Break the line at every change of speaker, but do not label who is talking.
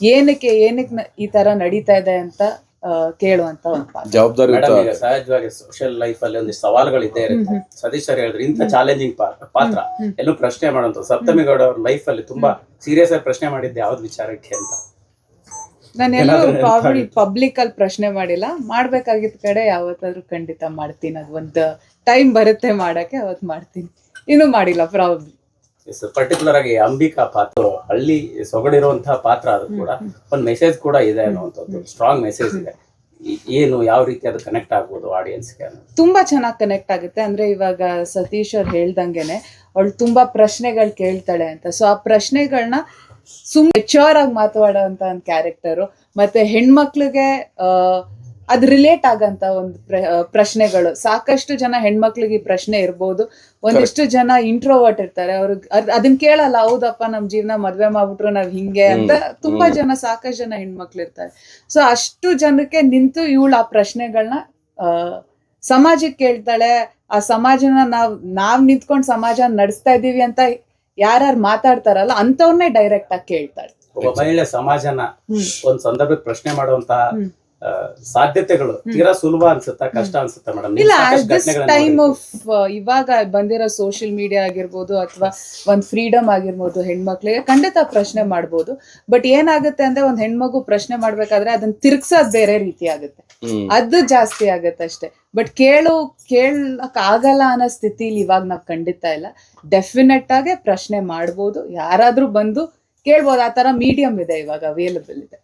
ಏನಕ್ಕೆ ಏನಕ್ಕೆ ಈ ತರ ನಡೀತಾ ಇದೆ ಅಂತ ಆ, ಕೇಳುವಂತ ಜವಾಬ್ದಾರಿ ಪಾತ್ರ.
ಜವಾಬ್ದಾರಿಯುತ
ಮೇಡಮ್ ಈಗ ಸಹಜವಾಗಿ ಸೋಷಿಯಲ್ ಲೈಫ್ ಅಲ್ಲಿ ಒಂದಿಷ್ಟು ಸವಾಲುಗಳು ಇದ್ದೇ ಇರುತ್ತೆ. ಸತೀಶ್ ಸರ್ ಹೇಳಿದ್ರೆ ಇಂಥ ಚಾಲೆಂಜಿಂಗ್ ಪಾತ್ರ ಎಲ್ಲೂ ಪ್ರಶ್ನೆ ಮಾಡುವಂತ ಸಪ್ತಮಿ ಗೌಡ ಅವ್ರ ಲೈಫ್ ಅಲ್ಲಿ ತುಂಬಾ ಸೀರಿಯಸ್ ಆಗಿ ಪ್ರಶ್ನೆ ಮಾಡಿದ್ದೆ ಯಾವ್ದು ವಿಚಾರಕ್ಕೆ ಅಂತ.
ನಾನು ಎಲ್ಲೂ
ಏನಾದ್ರು
ಪಬ್ಲಿಕ್ ಅಲ್ಲಿ ಪ್ರಶ್ನೆ ಮಾಡಿಲ್ಲ. ಮಾಡ್ಬೇಕಾಗಿದ್ದ ಕಡೆ ಯಾವತ್ತಾದ್ರೂ ಖಂಡಿತ ಮಾಡ್ತೀನಿ. ಅದು ಒಂದು ಟೈಮ್ ಬರುತ್ತೆ ಮಾಡಕ್ಕೆ ಅವತ್ ಮಾಡ್ತೀನಿ. ಇನ್ನೂ ಮಾಡಿಲ್ಲ ಪ್ರಾಬ್ಲಿ
ಪರ್ಟಿಕ್ಯುಲರ್ ಆಗಿ ಅಂಬಿಕಾ ಪಾತ್ರ ಹಳ್ಳಿ ಸೊಗಡಿರುವಂತಹ ಪಾತ್ರ ಅದು ಕೂಡ. ಒಂದು ಮೆಸೇಜ್ ಕೂಡ ಇದೆ ಅನ್ನುವಂಥದ್ದು. ಸ್ಟ್ರಾಂಗ್ ಮೆಸೇಜ್ ಇದೆ. ಏನು ಯಾವ ರೀತಿ ಅದು ಕನೆಕ್ಟ್ ಆಗ್ಬೋದು ಆಡಿಯನ್ಸ್ಗೆ
ತುಂಬಾ ಚೆನ್ನಾಗಿ ಕನೆಕ್ಟ್ ಆಗುತ್ತೆ. ಅಂದ್ರೆ ಇವಾಗ ಸತೀಶ್ ಅವ್ರು ಹೇಳ್ದಂಗೆನೆ ಅವಳು ತುಂಬಾ ಪ್ರಶ್ನೆಗಳು ಕೇಳ್ತಾಳೆ ಅಂತ. ಸೊ ಆ ಪ್ರಶ್ನೆಗಳನ್ನ ಸುಮ್ ಮೆಚೋರ್ ಆಗಿ ಮಾತಾಡೋಂತ ಒಂದು ಕ್ಯಾರೆಕ್ಟರು ಮತ್ತೆ ಹೆಣ್ಮಕ್ಳಿಗೆ ಅದ್ ರಿಲೇಟ್ ಆಗಂತ ಒಂದು ಪ್ರ- ಪ್ರಶ್ನೆಗಳು. ಸಾಕಷ್ಟು ಜನ ಹೆಣ್ಮಕ್ಳಿಗೆ ಈ ಪ್ರಶ್ನೆ ಇರ್ಬೋದು. ಒಂದಿಷ್ಟು ಜನ ಇಂಟ್ರೋವರ್ಟ್ ಇರ್ತಾರೆ. ಅವ್ರಿಗೆ ಅದ್- ಅದನ್ನ ಕೇಳಲ್ಲ ಹೌದಪ್ಪ ನಮ್ ಜೀವನ ಮದ್ವೆ ಮಾಡ್ಬಿಟ್ರು ನಾವ್ ಹಿಂಗೆ ಅಂತ ತುಂಬಾ ಜನ ಸಾಕಷ್ಟು ಜನ ಹೆಣ್ಮಕ್ಳು ಇರ್ತಾರೆ. ಸೊ ಅಷ್ಟು ಜನಕ್ಕೆ ನಿಂತು ಇವಳು ಆ ಪ್ರಶ್ನೆಗಳನ್ನ ಸಮಾಜಕ್ಕೆ ಕೇಳ್ತಾಳೆ. ಆ ಸಮಾಜನ ನಾವ್ ನಾವ್ ನಿಂತ್ಕೊಂಡ್ ಸಮಾಜ ನಡೆಸ್ತಾ ಇದೀವಿ ಅಂತ ಯಾರ್ಯಾರು ಮಾತಾಡ್ತಾರಲ್ಲ ಅಂತವ್ರನ್ನೇ ಡೈರೆಕ್ಟ್ ಆಗಿ ಕೇಳ್ತಾಳೆ.
ಒಬ್ಬ ಮಹಿಳೆ ಸಮಾಜನ. ಒಂದ್ ಸಂದರ್ಭಕ್ಕೆ ಪ್ರಶ್ನೆ ಮಾಡುವಂತ ಸಾಧ್ಯತೆಗಳು. ತೀರಾ ಸುಲಭ ಅನ್ಸುತ್ತಾ? ಕಷ್ಟ ಅನ್ಸುತ್ತಾ ಮೇಡಮ್
ಇಲ್ಲ ಟೈಮ್ ಆಫ್ ಇವಾಗ ಬಂದಿರೋ ಸೋಷಿಯಲ್ ಮೀಡಿಯಾ ಆಗಿರ್ಬೋದು ಅಥವಾ ಒಂದ್ ಫ್ರೀಡಮ್ ಆಗಿರ್ಬೋದು ಹೆಣ್ಮಕ್ಳಿಗೆ ಖಂಡಿತ ಪ್ರಶ್ನೆ ಮಾಡ್ಬೋದು. ಬಟ್ ಏನಾಗುತ್ತೆ ಅಂದ್ರೆ ಒಂದ್ ಹೆಣ್ಮಗು ಪ್ರಶ್ನೆ ಮಾಡ್ಬೇಕಾದ್ರೆ ಅದನ್ನ ತಿರ್ಗ್ಸೋದ್ ಬೇರೆ ರೀತಿ ಆಗುತ್ತೆ. ಅದು ಜಾಸ್ತಿ ಆಗುತ್ತೆ ಅಷ್ಟೇ. ಬಟ್ ಕೇಳು ಕೇಳಕ್ ಆಗಲ್ಲ ಅನ್ನೋ ಸ್ಥಿತಿಲಿ ಇವಾಗ ನಾವ್ ಖಂಡಿತ ಇಲ್ಲ. ಡೆಫಿನೆಟ್ ಆಗಿ ಪ್ರಶ್ನೆ ಮಾಡ್ಬೋದು. ಯಾರಾದ್ರೂ ಬಂದು ಕೇಳ್ಬೋದು. ಆ ತರ ಮೀಡಿಯಂ ಇದೆ ಇವಾಗ ಅವೈಲಬಲ್ ಇದೆ.